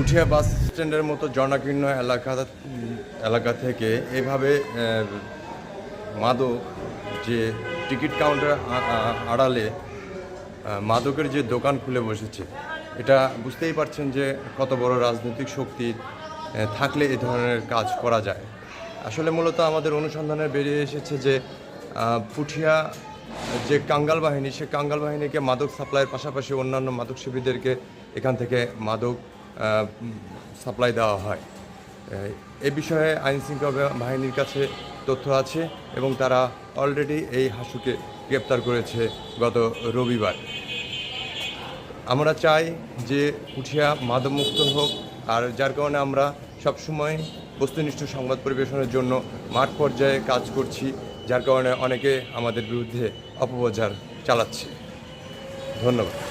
পুঠিয়া বাস স্ট্যান্ডের মতো জনাকীর্ণ এলাকা এলাকা থেকে এভাবে মাদক যে টিকিট কাউন্টার আড়ালে মাদকের যে দোকান খুলে বসেছে, এটা বুঝতেই পারছেন যে কত বড় রাজনৈতিক শক্তি থাকলে এ ধরনের কাজ করা যায়। আসলে মূলত আমাদের অনুসন্ধানে বেরিয়ে এসেছে যে পুঠিয়া যে কাঙ্গাল বাহিনী, সে কাঙ্গাল বাহিনীকে মাদক সাপ্লাইয়ের পাশাপাশি অন্যান্য মাদক এখান থেকে মাদক সাপ্লাই দেওয়া হয়। এ বিষয়ে আইন শৃঙ্খলা বাহিনীর কাছে তথ্য আছে এবং তারা অলরেডি এই হাসুকে গ্রেপ্তার করেছে গত রবিবার। আমরা চাই যে পুঠিয়া মাদকমুক্ত হোক, আর যার কারণে আমরা সবসময় বস্তুনিষ্ঠ সংবাদ পরিবেশনের জন্য মাঠ পর্যায়ে কাজ করছি, যার কারণে অনেকে আমাদের বিরুদ্ধে অপপ্রচার চালাচ্ছে। ধন্যবাদ।